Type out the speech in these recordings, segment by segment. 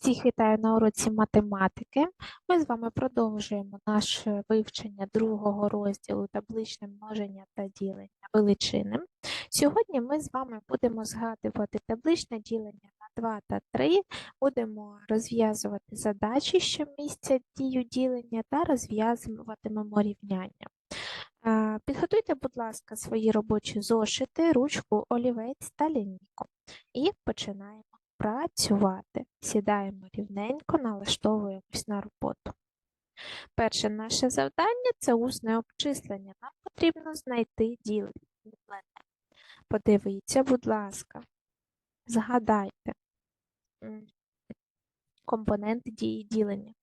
Всіх вітаю на уроці математики. Ми з вами продовжуємо наше вивчення другого розділу табличне множення та ділення величини. Сьогодні ми з вами будемо згадувати табличне ділення на 2 та 3, будемо розв'язувати задачі, що містять дію ділення, та розв'язуватимемо рівняння. Підготуйте, будь ласка, свої робочі зошити, ручку, олівець та лінійку. І починаємо працювати. Сідаємо рівненько, налаштовуємось на роботу. Перше наше завдання це усне обчислення. Нам потрібно знайти ділене. Подивіться, будь ласка, згадайте компоненти дії ділення.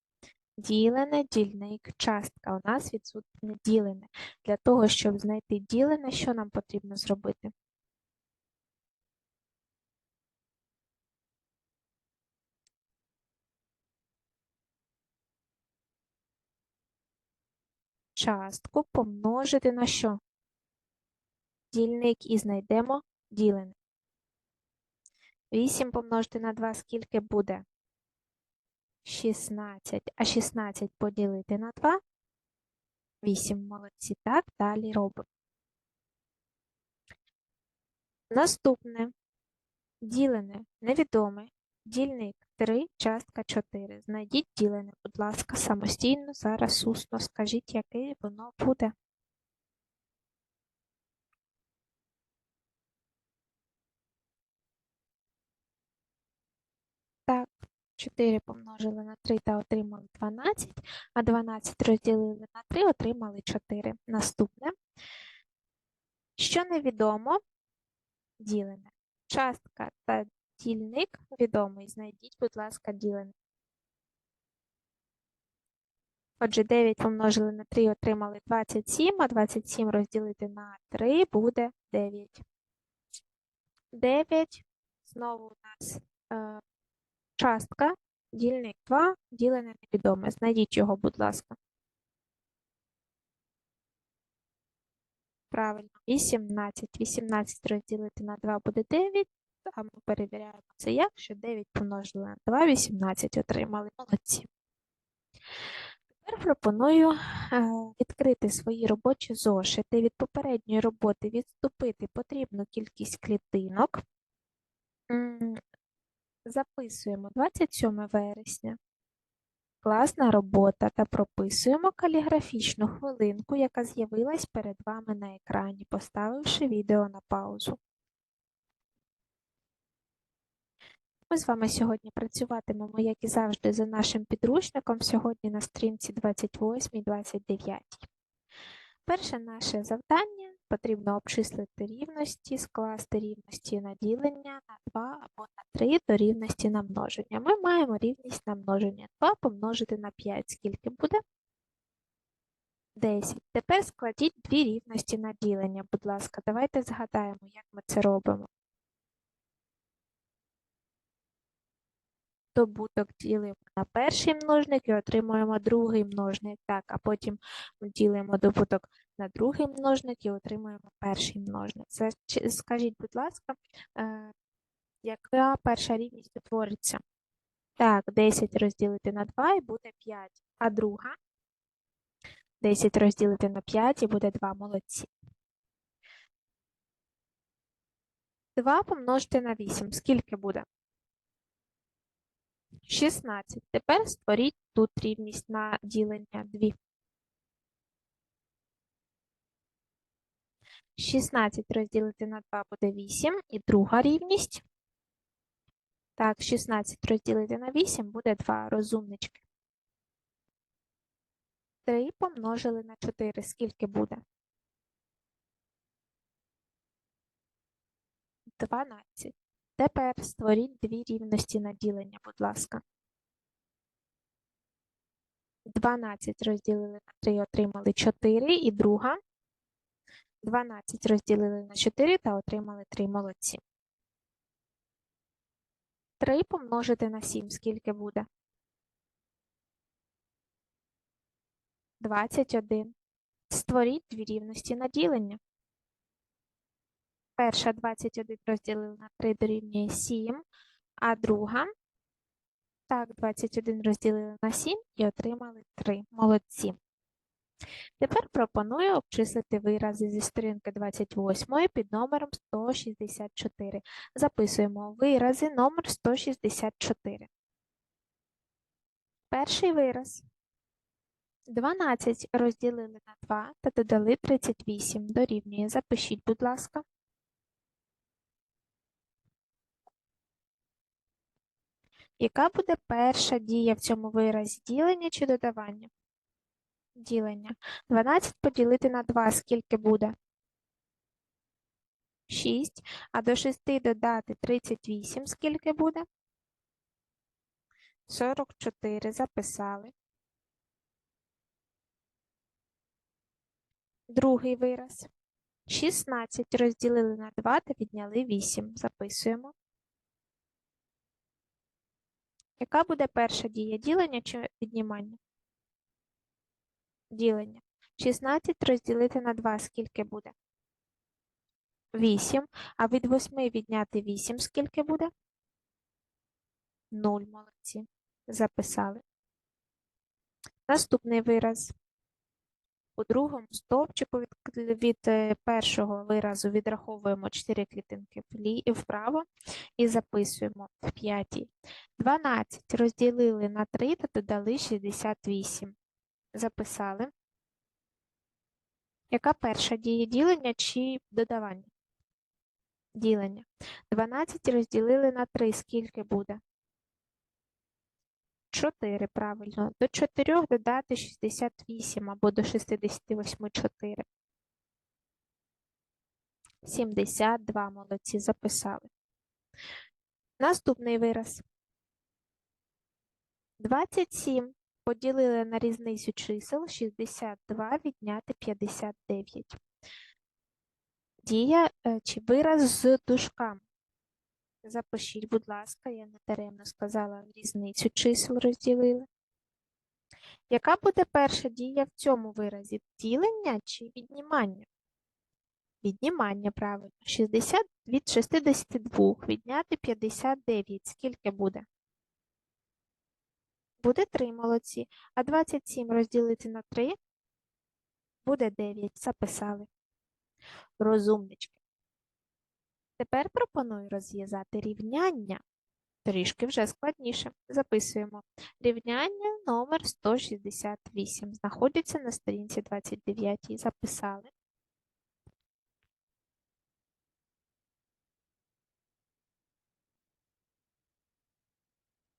Ділене, дільник, частка. У нас відсутнє ділене. Для того, щоб знайти ділене, що нам потрібно зробити? Частку помножити на що? Дільник і знайдемо ділене. 8 помножити на 2 скільки буде? 16. А 16 поділити на 2? 8 молодці. Так, далі робимо. Наступне. Ділене, невідоме. Дільник 3, частка 4. Знайдіть ділене, будь ласка, самостійно, зараз усно скажіть, яке воно буде. Так, 4 помножили на 3 та отримали 12, а 12 розділили на 3, отримали 4. Наступне. Що невідомо? Ділене. Частка та дільник відомий. Знайдіть, будь ласка, ділене. Отже, 9 помножили на 3, отримали 27, а 27 розділити на 3 буде 9. 9. Знову у нас е, частка, дільник 2, ділене невідоме. Знайдіть його, будь ласка. Правильно, 18. 18 розділити на 2 буде 9. А ми перевіряємо це як, що 9 помножили на 2, 18 отримали. Молодці. Тепер пропоную е, відкрити свої робочі зошити. Від попередньої роботи відступити потрібну кількість клітинок. Записуємо 27 вересня. Класна робота та прописуємо каліграфічну хвилинку, яка з'явилась перед вами на екрані, поставивши відео на паузу. Ми з вами сьогодні працюватимемо, як і завжди, за нашим підручником, сьогодні на стрінці 28-29. Перше наше завдання потрібно обчислити рівності, скласти рівності на ділення на 2 або на 3 до рівності на множення. Ми маємо рівність на множення 2 помножити на 5. Скільки буде? 10. Тепер складіть дві рівності на ділення, будь ласка. Давайте згадаємо, як ми це робимо. Добуток ділимо на перший множник і отримуємо другий множник. Так, а потім ділимо добуток на другий множник і отримуємо перший множник. Це, скажіть, будь ласка, е, яка перша рівність утвориться? Так, 10 розділити на 2 і буде 5. А друга? 10 розділити на 5 і буде 2 молодці. 2 помножити на 8. Скільки буде? 16. Тепер створіть тут рівність на ділення 2. 16 розділити на 2 буде 8. І друга рівність. Так, 16 розділити на 8 буде 2. Розумнички. 3 помножили на 4. Скільки буде? 12. Тепер створіть дві рівності на ділення, будь ласка. 12 розділили на 3, отримали 4, і друга. 12 розділили на 4 та отримали 3 молодці. 3 помножити на 7, скільки буде? 21. Створіть дві рівності на ділення. Перша 21 розділили на 3 дорівнює 7, а друга Так, 21 розділили на 7 і отримали 3. Молодці. Тепер пропоную обчислити вирази зі сторінки 28 під номером 164. Записуємо вирази номер 164. Перший вираз. 12 розділили на 2 та додали 38. Дорівнює. Запишіть, будь ласка. Яка буде перша дія в цьому виразі? Ділення чи додавання? Ділення. 12 поділити на 2 скільки буде? 6. А до 6 додати 38 скільки буде? 44 записали. Другий вираз. 16 розділили на 2 та відняли 8. Записуємо. Яка буде перша дія? Ділення чи віднімання? Ділення. 16 розділити на 2 скільки буде? 8. А від 8 відняти 8 скільки буде? 0. Молодці. Записали. Наступний вираз. У другому стовпчику від, від е, першого виразу відраховуємо 4 клітинки вправо і записуємо в п'ятій. 12 розділили на 3 та додали 68. Записали. Яка перша дія ділення чи додавання? Ділення. 12 розділили на 3. Скільки буде? 4, правильно. До 4 додати 68 або до 68 4. 72, молодці, записали. Наступний вираз. 27 поділили на різницю чисел 62 відняти 59. Дія е, чи вираз з дужками. Запишіть, будь ласка, я не даремно сказала різницю чисел розділили. Яка буде перша дія в цьому виразі? Ділення чи віднімання? Віднімання, правильно. 60 від 62 відняти 59. Скільки буде? Буде 3 молодці. А 27 розділити на 3 буде 9. Записали. Розумнички. Тепер пропоную розв'язати рівняння. Трішки вже складніше. Записуємо. Рівняння номер 168. Знаходиться на сторінці 29. Записали.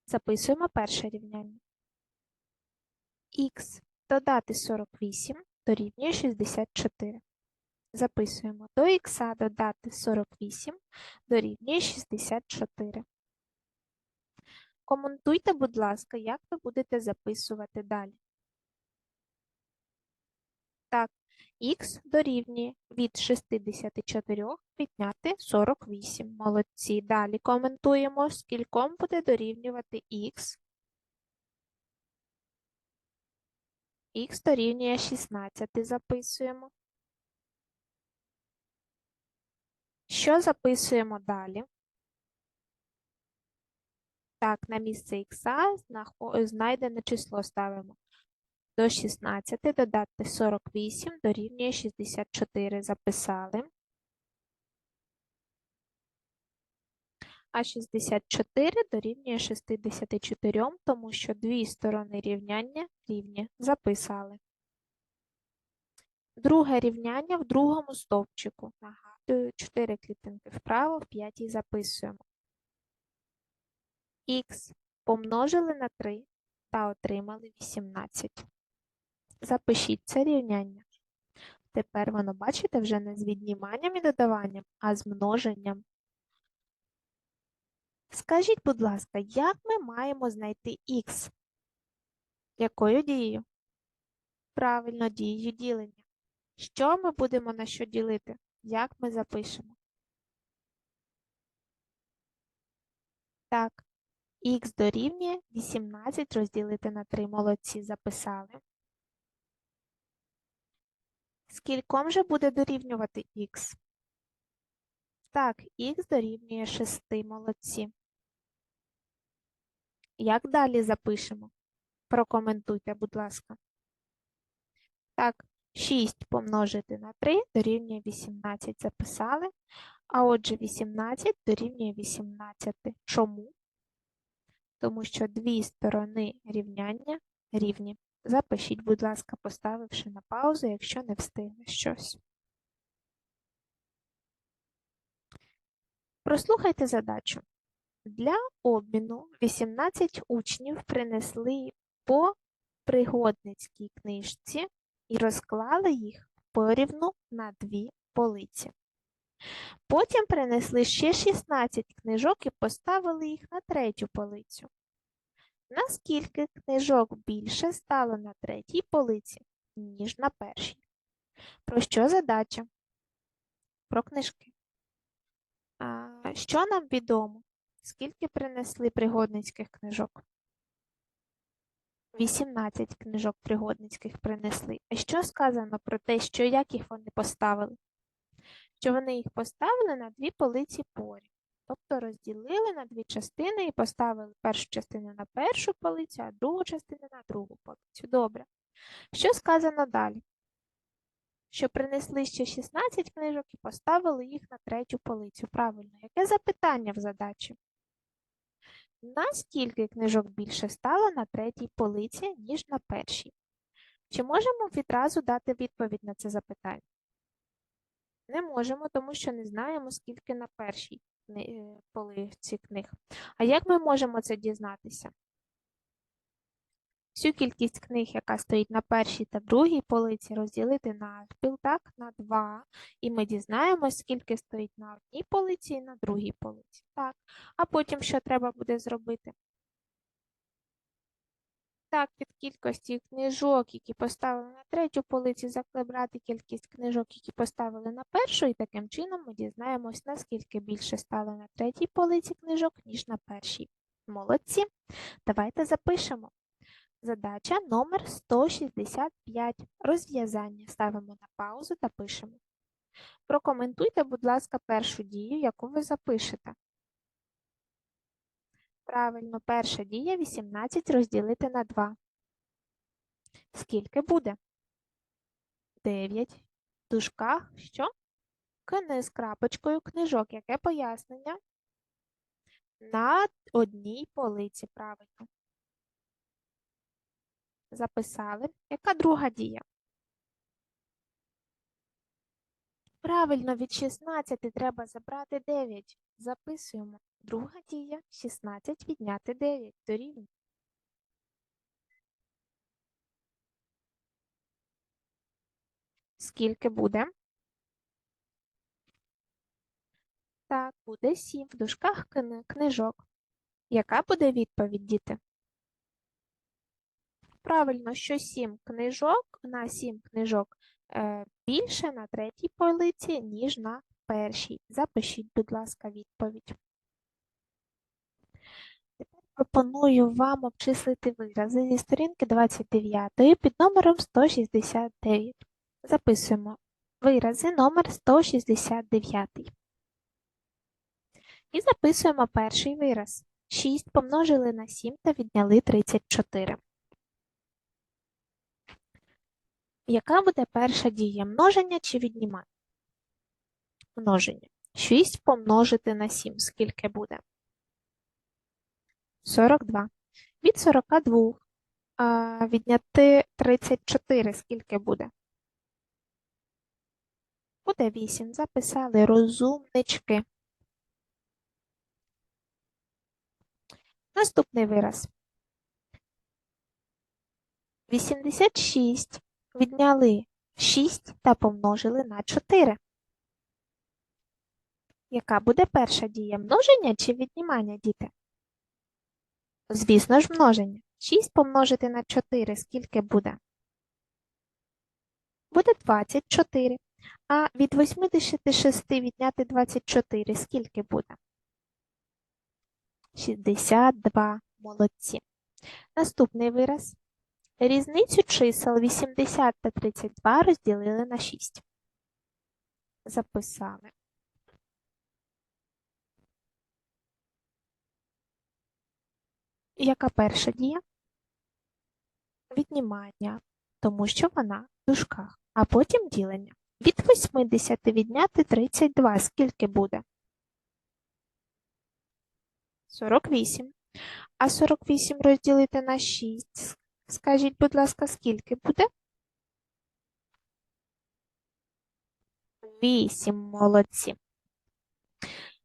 Записуємо перше рівняння. Х додати 48 дорівнює 64. Записуємо до х додати 48 дорівнює 64. Коментуйте, будь ласка, як ви будете записувати далі. Так, х дорівнює від 64 відняти 48. Молодці. Далі коментуємо, скільком буде дорівнювати х. х дорівнює 16. Записуємо. Що записуємо далі? Так, на місце х знайдене число ставимо. До 16 додати 48 дорівнює 64. Записали. А 64 дорівнює 64, тому що дві сторони рівняння рівні. Записали. Друге рівняння в другому стовпчику. Нагадую, 4 клітинки вправо, в п'ятій записуємо. Х помножили на 3 та отримали 18. Запишіть це рівняння. Тепер воно, бачите, вже не з відніманням і додаванням, а з множенням. Скажіть, будь ласка, як ми маємо знайти х? Якою дією? Правильно, дією ділення. Що ми будемо на що ділити? Як ми запишемо? Так, х дорівнює 18 розділити на 3. Молодці записали. Скільком же буде дорівнювати х? Так, х дорівнює 6. Молодці. Як далі запишемо? Прокоментуйте, будь ласка. Так, 6 помножити на 3 дорівнює 18. Записали. А отже, 18 дорівнює 18. Чому? Тому що дві сторони рівняння рівні. Запишіть, будь ласка, поставивши на паузу, якщо не встигне щось. Прослухайте задачу. Для обміну 18 учнів принесли по пригодницькій книжці і розклали їх порівну на дві полиці. Потім принесли ще 16 книжок і поставили їх на третю полицю. Наскільки книжок більше стало на третій полиці, ніж на першій? Про що задача? Про книжки. А, що нам відомо? Скільки принесли пригодницьких книжок? 18 книжок пригодницьких принесли. А що сказано про те, що як їх вони поставили? Що вони їх поставили на дві полиці поряд. Тобто розділили на дві частини і поставили першу частину на першу полицю, а другу частину на другу полицю. Добре. Що сказано далі? Що принесли ще 16 книжок і поставили їх на третю полицю. Правильно, яке запитання в задачі? Наскільки книжок більше стало на третій полиці, ніж на першій? Чи можемо відразу дати відповідь на це запитання? Не можемо, тому що не знаємо, скільки на першій е, полиці книг. А як ми можемо це дізнатися? Всю кількість книг, яка стоїть на першій та другій полиці, розділити навпіл, так, на 2, і ми дізнаємось, скільки стоїть на одній полиці і на другій полиці. Так. А потім що треба буде зробити? Так, від кількості книжок, які поставили на третю полицю, закладати кількість книжок, які поставили на першу, і таким чином ми дізнаємось, наскільки більше стало на третій полиці книжок, ніж на першій. Молодці. Давайте запишемо. Задача номер 165. Розв'язання. Ставимо на паузу та пишемо. Прокоментуйте, будь ласка, першу дію, яку ви запишете. Правильно, перша дія 18 розділити на 2. Скільки буде? 9. В дужках що? Кни з крапочкою книжок. Яке пояснення? На одній полиці. Правильно. Записали. Яка друга дія? Правильно, від 16 треба забрати 9. Записуємо. Друга дія 16 відняти 9 дорівнює. Скільки буде? Так, буде 7 в дужках книжок. Яка буде відповідь, діти? Правильно, що 7 книжок на 7 книжок е, більше на третій полиці, ніж на першій. Запишіть, будь ласка, відповідь. Тепер пропоную вам обчислити вирази зі сторінки 29 під номером 169. Записуємо вирази номер 169. І записуємо перший вираз. 6 помножили на 7 та відняли 34. Яка буде перша дія? Множення чи віднімання? Множення. 6 помножити на 7. Скільки буде? 42. Від 42 а, відняти 34. Скільки буде? Буде 8. Записали розумнички. Наступний вираз. 86 відняли 6 та помножили на 4. Яка буде перша дія? Множення чи віднімання, діти? Звісно ж, множення. 6 помножити на 4 скільки буде? Буде 24. А від 86 відняти 24 скільки буде? 62. Молодці. Наступний вираз. Різницю чисел 80 та 32 розділили на 6. Записали. Яка перша дія? Віднімання, тому що вона в дужках, а потім ділення. Від 80 відняти 32. Скільки буде? 48. А 48 розділити на 6. Скажіть, будь ласка, скільки буде? 8. Молодці.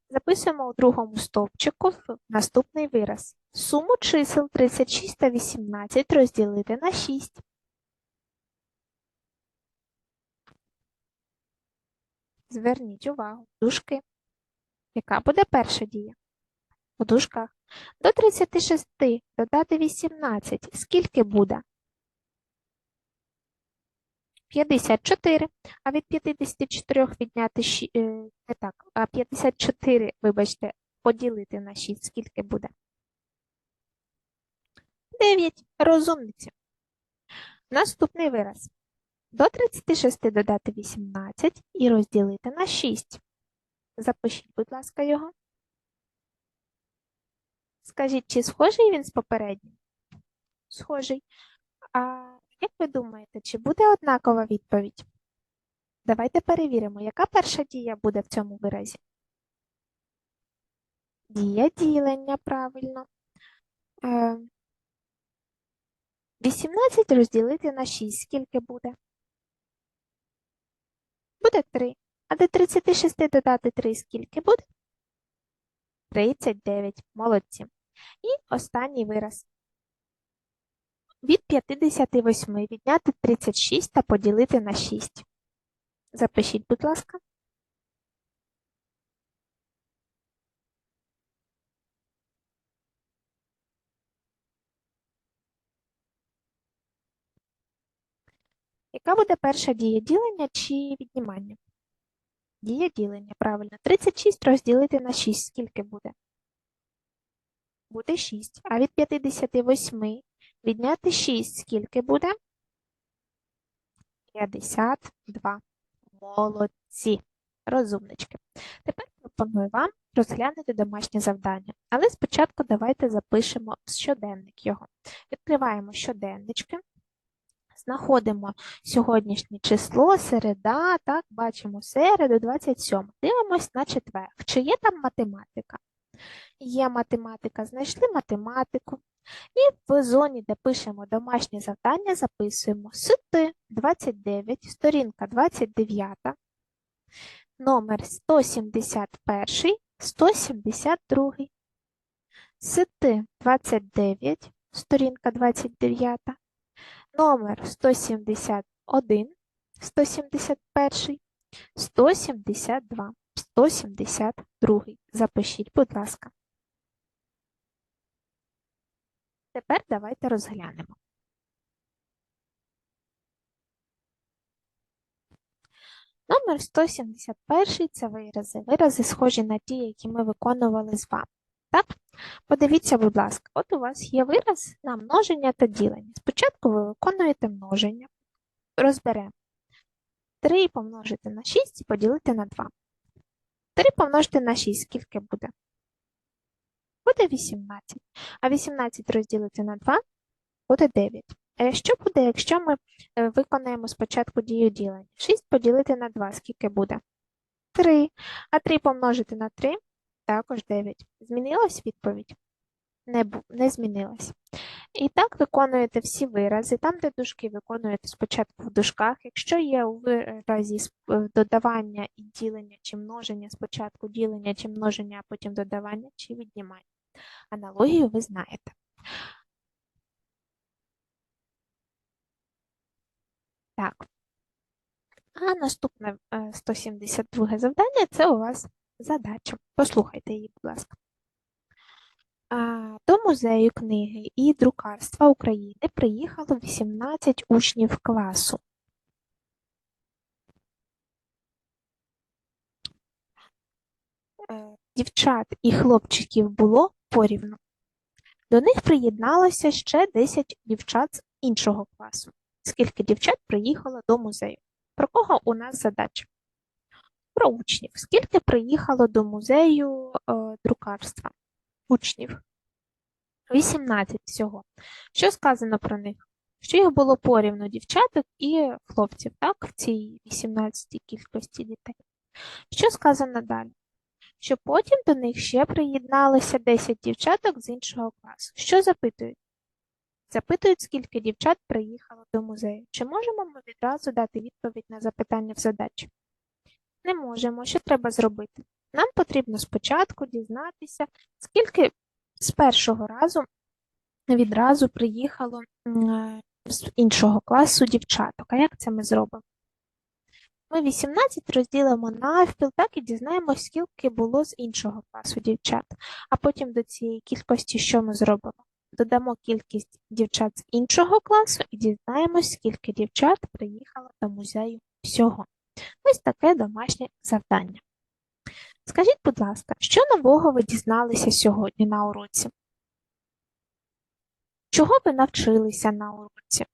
Записуємо у другому стовпчику наступний вираз. Суму чисел 36 та 18 розділити на 6. Зверніть увагу. Дужки. Яка буде перша дія? У дужках. До 36 додати 18. Скільки буде? 54. А від 54 відняти ші- е, не так, а 54, вибачте, поділити на 6. Скільки буде? 9. Розумниці. Наступний вираз. До 36 додати 18 і розділити на 6. Запишіть, будь ласка, його. Скажіть, чи схожий він з попереднім? Схожий. А як ви думаєте, чи буде однакова відповідь? Давайте перевіримо, яка перша дія буде в цьому виразі. Дія ділення, правильно. Е, 18 розділити на 6. Скільки буде? Буде 3. А до 36 додати 3 скільки буде? 39. Молодці. І останній вираз. Від 58 відняти 36 та поділити на 6. Запишіть, будь ласка. Яка буде перша дія ділення чи віднімання? Дія ділення, правильно. 36 розділити на 6. Скільки буде? Буде 6. А від 58 відняти 6. Скільки буде? 52. Молодці. Розумнички. Тепер пропоную вам розглянути домашнє завдання. Але спочатку давайте запишемо щоденник його. Відкриваємо щоденнички. Знаходимо сьогоднішнє число, середа, так, бачимо середу 27. Дивимось на четвер. Чи є там математика? Є математика, знайшли математику. І в зоні, де пишемо домашнє завдання, записуємо сити 29, сторінка 29, номер 171, 172. Сити 29, сторінка 29, номер 171, 171, 172, 172. Запишіть, будь ласка. Тепер давайте розглянемо. Номер 171 це вирази. Вирази схожі на ті, які ми виконували з вами. Так? Подивіться, будь ласка, от у вас є вираз на множення та ділення. Спочатку ви виконуєте множення. Розберемо. 3 помножити на 6 і поділити на 2. 3 помножити на 6, скільки буде? Буде 18. А 18 розділити на 2 буде 9. А що буде, якщо ми е, виконаємо спочатку дію ділення? 6 поділити на 2, скільки буде? 3. А 3 помножити на 3 також 9. Змінилась відповідь? Не, не змінилась. І так виконуєте всі вирази. Там, де дужки, виконуєте спочатку в дужках. Якщо є у виразі е, додавання і ділення чи множення, спочатку ділення чи множення, а потім додавання чи віднімання. Аналогію ви знаєте. Так. А наступне е, 172 завдання це у вас задача. Послухайте її, будь ласка. До музею книги і друкарства України приїхало 18 учнів класу. Е, Дівчат і хлопчиків було порівну. До них приєдналося ще 10 дівчат з іншого класу. Скільки дівчат приїхало до музею? Про кого у нас задача? Про учнів. Скільки приїхало до музею е, друкарства? Учнів. 18 всього. Що сказано про них? Що їх було порівну дівчаток і хлопців, так, в цій 18 кількості дітей. Що сказано далі? Що потім до них ще приєдналося 10 дівчаток з іншого класу. Що запитують? Запитують, скільки дівчат приїхало до музею. Чи можемо ми відразу дати відповідь на запитання в задачі? Не можемо. Що треба зробити? Нам потрібно спочатку дізнатися, скільки з першого разу відразу приїхало е, з іншого класу дівчаток. А як це ми зробимо? Ми 18 розділимо навпіл, так і дізнаємось, скільки було з іншого класу дівчат. А потім до цієї кількості що ми зробимо? Додамо кількість дівчат з іншого класу і дізнаємось, скільки дівчат приїхало до музею всього. Ось таке домашнє завдання. Скажіть, будь ласка, що нового ви дізналися сьогодні на уроці? Чого ви навчилися на уроці?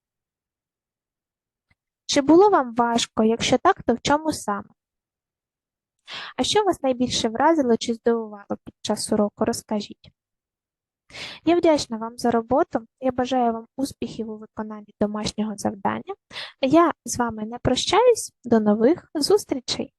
Чи було вам важко? Якщо так, то в чому саме? А що вас найбільше вразило чи здивувало під час уроку? Розкажіть. Я вдячна вам за роботу. Я бажаю вам успіхів у виконанні домашнього завдання. Я з вами не прощаюсь. До нових зустрічей!